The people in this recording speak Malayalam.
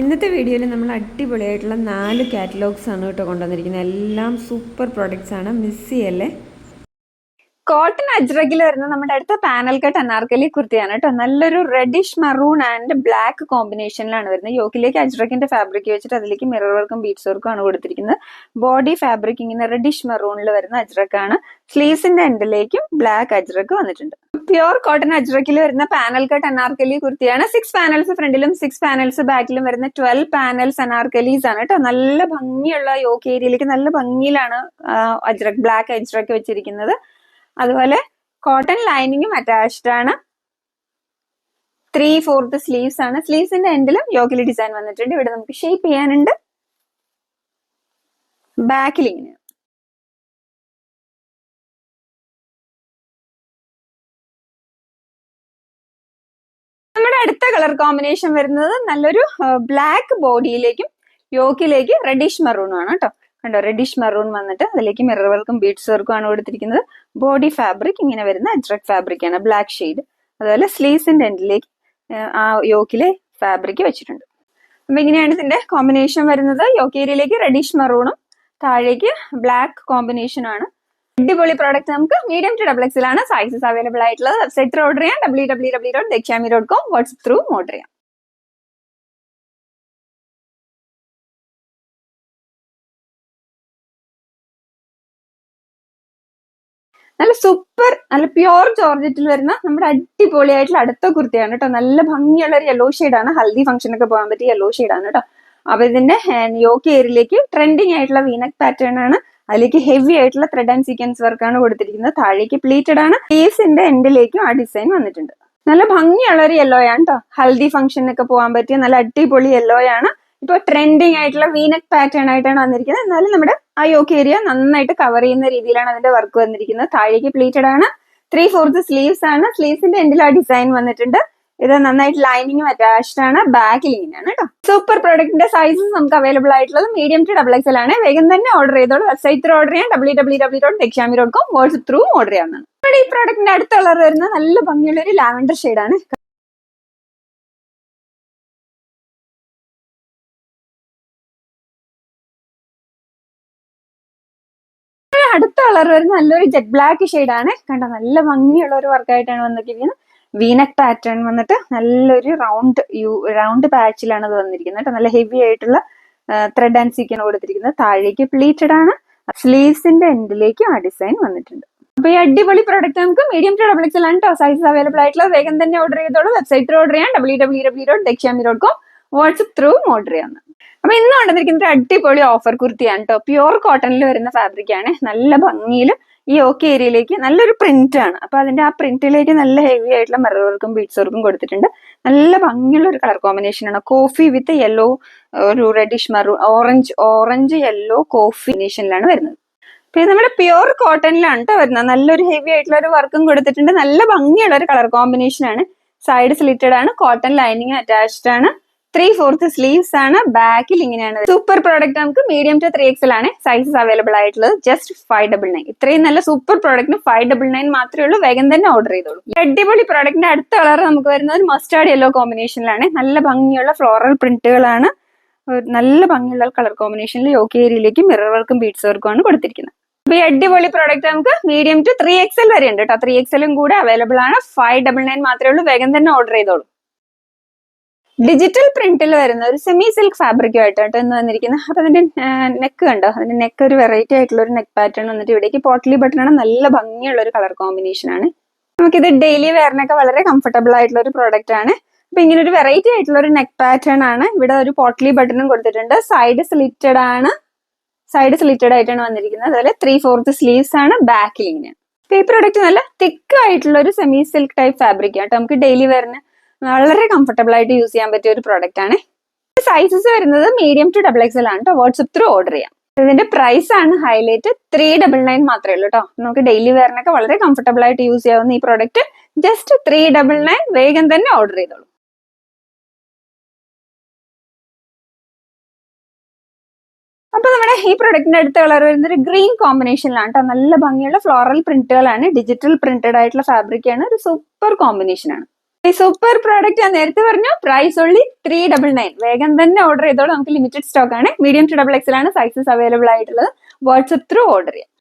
ഇന്നത്തെ വീഡിയോയിൽ നമ്മൾ അടിപൊളിയായിട്ടുള്ള നാല് കാറ്റലോഗ്സ് ആണ് കേട്ടോ കൊണ്ടുവന്നിരിക്കുന്നത്. എല്ലാം സൂപ്പർ പ്രോഡക്റ്റ്സ് ആണ്. മിസ് ചെയ്യല്ലേ? കോട്ടൺ അജ്രകിൽ വരുന്ന നമ്മുടെ അടുത്ത പാനൽ കട്ട് അനാർക്കലി കുർത്തിയാണ് കേട്ടോ. നല്ലൊരു റെഡിഷ് മറൂൺ ആൻഡ് ബ്ലാക്ക് കോമ്പിനേഷനിലാണ് വരുന്നത്. യോക്കിലേക്ക് അജ്രക്കിന്റെ ഫാബ്രിക് വെച്ചിട്ട് അതിലേക്ക് മിറർ വർക്കും ബീഡ്സ് വർക്കും ആണ് കൊടുത്തിരിക്കുന്നത്. ബോഡി ഫാബ്രിക് ഇങ്ങനെ റെഡിഷ് മറൂണിൽ വരുന്ന അജ്രക്കാണ് സ്ലീവ്സിന്റെ എൻഡിലേക്കും ബ്ലാക്ക് അജ്രക്ക് വന്നിട്ടുണ്ട്. പ്യുർ കോട്ടൺ അജ്രക്കിൽ വരുന്ന പാനൽ കട്ട് അനാർക്കലി കുർത്തിയാണ്. സിക്സ് പാനൽസ് ഫ്രണ്ടിലും സിക്സ് പാനൽസ് ബാക്കിലും വരുന്ന ട്വൽവ് പാനൽസ് അനാർക്കലീസ് ആണ് കേട്ടോ. നല്ല ഭംഗിയുള്ള യോക്ക് ഏരിയയിലേക്ക് നല്ല ഭംഗിയിലാണ് അജ്രക് ബ്ലാക്ക് അജ്രക്ക് വെച്ചിരിക്കുന്നത്. അതുപോലെ കോട്ടൺ ലൈനിങ്ങും അറ്റാച്ച്ഡ് ആണ്. ത്രീ ഫോർത്ത് സ്ലീവ്സ് ആണ്. സ്ലീവ്സിന്റെ എൻഡിലും യോക്കിലി ഡിസൈൻ വന്നിട്ടുണ്ട്. ഇവിടെ നമുക്ക് ഷേപ്പ് ചെയ്യാനുണ്ട്. ബാക്കിൽ അടുത്ത കളർ കോമ്പിനേഷൻ വരുന്നത് നല്ലൊരു ബ്ലാക്ക് ബോഡിയിലേക്കും യോക്കിലേക്ക് റെഡിഷ് മെറൂണും ആണ് കേട്ടോ. കണ്ടോ റെഡിഷ് മെറൂൺ വന്നിട്ട് അതിലേക്ക് മിറർ വർക്കും ബീഡ്സ് വർക്കും ആണ് കൊടുത്തിരിക്കുന്നത്. ബോഡി ഫാബ്രിക് ഇങ്ങനെ വരുന്ന അജ്രക് ഫാബ്രിക് ആണ് ബ്ലാക്ക് ഷെയ്ഡ് അതുപോലെ സ്ലീവ്സിന്റെ എൻഡിലേക്ക് ആ യോക്കിലെ ഫാബ്രിക് വെച്ചിട്ടുണ്ട്. അപ്പൊ ഇങ്ങനെയാണ് ഇതിന്റെ കോമ്പിനേഷൻ വരുന്നത്. യോക്കേരിയയിലേക്ക് റെഡിഷ് മെറൂണും താഴേക്ക് ബ്ലാക്ക് കോമ്പിനേഷൻ ആണ്. അടിപൊളി പ്രോഡക്റ്റ് നമുക്ക് മീഡിയം ടു ഡബിൾ എക്സിലാണ് സൈസസ് അവൈലബിൾ ആയിട്ടുള്ളത്. വെബ്സൈറ്റ് ഓർഡർ ചെയ്യാം. W W W dot Dakshami dot com WhatsApp through order ചെയ്യാം. നല്ല സൂപ്പർ നല്ല പ്യുവർ ജോർജറ്റിൽ വരുന്ന നമ്മുടെ അടിപൊളിയായിട്ടുള്ള അടുത്ത കുർത്തിയാണ് കേട്ടോ. നല്ല ഭംഗിയുള്ള ഒരു യെല്ലോ ആണ്. ഹൽദി ഫംഗ്ഷനൊക്കെ പോകാൻ പറ്റിയ യെല്ലോ ആണ് കേട്ടോ. അപ്പൊ ഇതിന്റെ യോക്ക് ഏരിയയിലേക്ക് ട്രെൻഡിങ് ആയിട്ടുള്ള വീനക് പാറ്റേൺ ആണ് അതിലേക്ക് ഹെവി ആയിട്ടുള്ള ത്രെഡ് ആൻഡ് സീക്വൻസ് വർക്കാണ് കൊടുത്തിരിക്കുന്നത്. താഴേക്ക് പ്ലീറ്റഡ് ആണ്. ഫേസിന്റെ എൻഡിലേക്കും ആ ഡിസൈൻ വന്നിട്ടുണ്ട്. നല്ല ഭംഗിയുള്ള ഒരു യെല്ലോ ആണ് കേട്ടോ ഹൽദി ഫംഗ്ഷനൊക്കെ പോകാൻ പറ്റിയ നല്ല അടിപൊളി യെല്ലോ ആണ്. ഇപ്പൊ ട്രെൻഡിങ് ആയിട്ടുള്ള വീനക് പാറ്റേൺ ആയിട്ടാണ് വന്നിരിക്കുന്നത്. എന്നാലും നമ്മുടെ ആ യോക്ക് ഏരിയ നന്നായിട്ട് കവർ ചെയ്യുന്ന രീതിയിലാണ് അതിന്റെ വർക്ക് വന്നിരിക്കുന്നത്. താഴേക്ക് പ്ലീറ്റഡ് ആണ്. ത്രീ ഫോർത്ത് സ്ലീവ്സ് ആണ്. സ്ലീവ്സിന്റെ എൻഡിൽ ആ ഡിസൈൻ വന്നിട്ടുണ്ട്. ഇത് നന്നായിട്ട് ലൈനിങ്ങും അറ്റാച്ച്ഡ് ആണ്. ബാക്കിൽ ഇങ്ങനെയാണ് കേട്ടോ സൂപ്പർ പ്രോഡക്റ്റിന്റെ സൈസസ് നമുക്ക് അവൈലബിൾ ആയിട്ടുള്ളത് മീഡിയം ടു ഡബിൾ എക്സൽ ആണ്. വേഗം തന്നെ ഓർഡർ ചെയ്തോളൂ. വെബ്സൈറ്റ് ത്രൂ ഓർഡർ ചെയ്യാം. W W W dot Dakshami dot com WhatsApp through order ചെയ്യാവുന്നതാണ് ഈ പ്രോഡക്റ്റിന്റെ അടുത്ത കളർ വരുന്ന നല്ല ഭംഗിയുള്ള ഒരു ലാവൻഡർ ആണ്. അടുത്ത കളർ വരുന്ന നല്ലൊരു ജെറ്റ് ബ്ലാക്ക് ആണ്. കണ്ടോ? നല്ല ഭംഗിയുള്ള ഒരു വർക്കായിട്ടാണ് വന്നിരിക്കുന്നത്. വീനക് പാറ്റേൺ വന്നിട്ട് നല്ലൊരു റൗണ്ട് യു റൗണ്ട് പാച്ചിലാണ് അത് വന്നിരിക്കുന്നത് കേട്ടോ. നല്ല ഹെവി ആയിട്ടുള്ള ത്രെഡ് ആൻഡ് സീക്കാണ് കൊടുത്തിരിക്കുന്നത്. താഴേക്ക് പ്ലീറ്റഡ് ആണ്. സ്ലീവ്സിന്റെ എൻഡിലേക്കും ആ ഡിസൈൻ വന്നിട്ടുണ്ട്. അപ്പൊ ഈ അടിപൊളി പ്രോഡക്റ്റ് നമുക്ക് മീഡിയം ടു ഡബിൾ എക്സൽ ആണ് സൈസ് അവൈലബിൾ ആയിട്ടുള്ള വേഗം തന്നെ ഓർഡർ ചെയ്തോളൂ. വെബ്സൈറ്റ് ഓർഡർ ചെയ്യാം. W W W dot Dakshami dot com WhatsApp through order ചെയ്യാം അപ്പൊ ഇന്ന് കൊണ്ടിരിക്കുന്ന ഒരു അടിപൊളി ഓഫർ കുർത്തിയാണ് കേട്ടോ പ്യുവർ കോട്ടണിൽ വരുന്ന ഫാബ്രിക് ആണ്. നല്ല ഭംഗിയിൽ ഈ ഓക്കെ ഏരിയയിലേക്ക് നല്ലൊരു പ്രിന്റ് ആണ്. അപ്പൊ അതിന്റെ ആ പ്രിന്റിലേക്ക് നല്ല ഹെവി ആയിട്ടുള്ള മിറർ വർക്കും ബീഡ്സ് വർക്കും കൊടുത്തിട്ടുണ്ട്. നല്ല ഭംഗിയുള്ള ഒരു കളർ കോമ്പിനേഷൻ ആണ്. കോഫി വിത്ത് യെല്ലോ ഒരു reddish maroon orange orange yellow coffee കോമ്പിനേഷനിലാണ് വരുന്നത്. പിന്നെ നമ്മുടെ പ്യുവർ കോട്ടണിലാണ് കേട്ടോ വരുന്നത്. നല്ലൊരു ഹെവി ആയിട്ടുള്ള ഒരു വർക്കും കൊടുത്തിട്ടുണ്ട്. നല്ല ഭംഗിയുള്ള ഒരു കളർ കോമ്പിനേഷൻ ആണ്. സൈഡ് സ്ലിറ്റഡ് ആണ്. കോട്ടൺ ലൈനിങ് അറ്റാച്ച്ഡ് ആണ്. ത്രീ ഫോർത്ത് സ്ലീവ്സ് ആണ്. ബാക്കിൽ ഇങ്ങനെയാണ്. സൂപ്പർ പ്രോഡക്റ്റ് നമുക്ക് മീഡിയം ടു ത്രീ എക്സൽ ആണ് സൈസസ് അവൈലബിൾ ആയിട്ടുള്ളത്. ജസ്റ്റ് ഫൈവ് ഡബിൾ നയൻ ഇത്രയും നല്ല സൂപ്പർ പ്രോഡക്റ്റിന് ഫൈവ് ഡബിൾ നയൻ മാത്രമേ ഉള്ളൂ. വേഗം തന്നെ ഓർഡർ ചെയ്തോളൂ. അടിപൊളി പ്രോഡക്റ്റിന്റെ അടുത്ത കളർ നമുക്ക് വരുന്നത് മസ്റ്റാർഡ് യെല്ലോ കോമ്പിനേഷനിലാണ് നല്ല ഭംഗിയുള്ള ഫ്ലോറൽ പ്രിന്റുകളാണ് നല്ല ഭംഗിയുള്ള കളർ കോമ്പിനേഷനിൽ യോക്കി ഏരിയയിലേക്ക് മിറർ വർക്കും ബീഡ്സ് വർക്കും ആണ് കൊടുത്തിരിക്കുന്നത്. അപ്പൊ ഈ അടിപൊളി പ്രോഡക്റ്റ് നമുക്ക് മീഡിയം ടു ത്രീ എക്സൽ വരെ ഉണ്ട് കേട്ടോ ത്രീ എക്സലും കൂടെ അവൈലബിൾ ആണ്. ഫൈവ് ഡബിൾ നയൻ മാത്രമേ ഉള്ളൂ. വേഗം തന്നെ ഓർഡർ ചെയ്തോളൂ. ഡിജിറ്റൽ പ്രിന്റിൽ വരുന്ന ഒരു സെമി സിൽക്ക് ഫാബ്രിക്കും ആയിട്ടാണ് ഇന്ന് വന്നിരിക്കുന്നത്. അപ്പൊ അതിന്റെ നെക്ക് കണ്ടോ? അതിന്റെ നെക്ക് ഒരു വെറൈറ്റി ആയിട്ടുള്ള ഒരു നെക്ക് പാറ്റേൺ വന്നിട്ട് ഇവിടേക്ക് പോട്ടലി ബട്ടണാണ് നല്ല ഭംഗിയുള്ള ഒരു കളർ കോമ്പിനേഷൻ ആണ്. നമുക്കിത് ഡെയിലി വെയറിനൊക്കെ വളരെ കംഫർട്ടബിൾ ആയിട്ടുള്ള ഒരു പ്രോഡക്റ്റ് ആണ്. അപ്പൊ ഇങ്ങനെ ഒരു വെറൈറ്റി ആയിട്ടുള്ള ഒരു നെക്ക് പാറ്റേൺ ആണ് ഇവിടെ ഒരു പോട്ടലി ബട്ടണും കൊടുത്തിട്ടുണ്ട്. സൈഡ് സ്ലിറ്റഡ് ആണ്. സൈഡ് സ്ലിറ്റഡ് ആയിട്ടാണ് വന്നിരിക്കുന്നത്. അതുപോലെ ത്രീ ഫോർത്ത് സ്ലീവ്സ് ആണ് ബാക്കിൽ ഇങ്ങനെ. ഈ പ്രോഡക്റ്റ് നല്ല തിക്ക് ആയിട്ടുള്ള ഒരു സെമി സിൽക്ക് ടൈപ്പ് ഫാബ്രിക് ആണ് നമുക്ക് ഡെയിലി വെയറിന് വളരെ കംഫർട്ടബിൾ ആയിട്ട് യൂസ് ചെയ്യാൻ പറ്റിയ ഒരു പ്രോഡക്റ്റ് ആണ്. സൈസസ് വരുന്നത് മീഡിയം ടു ഡബിൾ എക്സൽ ആണ് കേട്ടോ വാട്സപ്പ് ത്രൂ ഓർഡർ ചെയ്യാം. ഇതിന്റെ പ്രൈസ് ആണ് ഹൈലൈറ്റ് ത്രീ ഡബിൾ നയൻ മാത്രമേ ഉള്ളൂ കേട്ടോ നമുക്ക് ഡെയിലി വെയറിനൊക്കെ വളരെ കംഫർട്ടബിൾ ആയിട്ട് യൂസ് ചെയ്യാവുന്ന ഈ product just three double nine വേഗം തന്നെ ഓർഡർ ചെയ്തോളൂ. അപ്പൊ നമ്മുടെ ഈ പ്രൊഡക്റ്റിന്റെ അടുത്ത കളർ വരുന്നത് ഒരു ഗ്രീൻ കോമ്പിനേഷനിലാണ് കേട്ടോ നല്ല ഭംഗിയുള്ള ഫ്ലോറൽ പ്രിന്റുകളാണ് ഡിജിറ്റൽ പ്രിന്റഡ് ആയിട്ടുള്ള ഫാബ്രിക് ആണ്. ഒരു സൂപ്പർ കോമ്പിനേഷൻ ആണ്. സൂപ്പർ പ്രോഡക്റ്റ് ഞാൻ നേരത്തെ പറഞ്ഞു. Price only three double nine വേഗം തന്നെ ഓർഡർ ചെയ്തോളൂ. നമുക്ക് ലിമിറ്റഡ് സ്റ്റോക്ക് ആണ്. മീഡിയം ടു ഡബിൾ എക്സൽ ആണ് സൈസസ് അവൈലബിൾ ആയിട്ടുള്ളത്. വാട്സ്ആപ്പ് ത്രൂ ഓർഡർ ചെയ്യാം.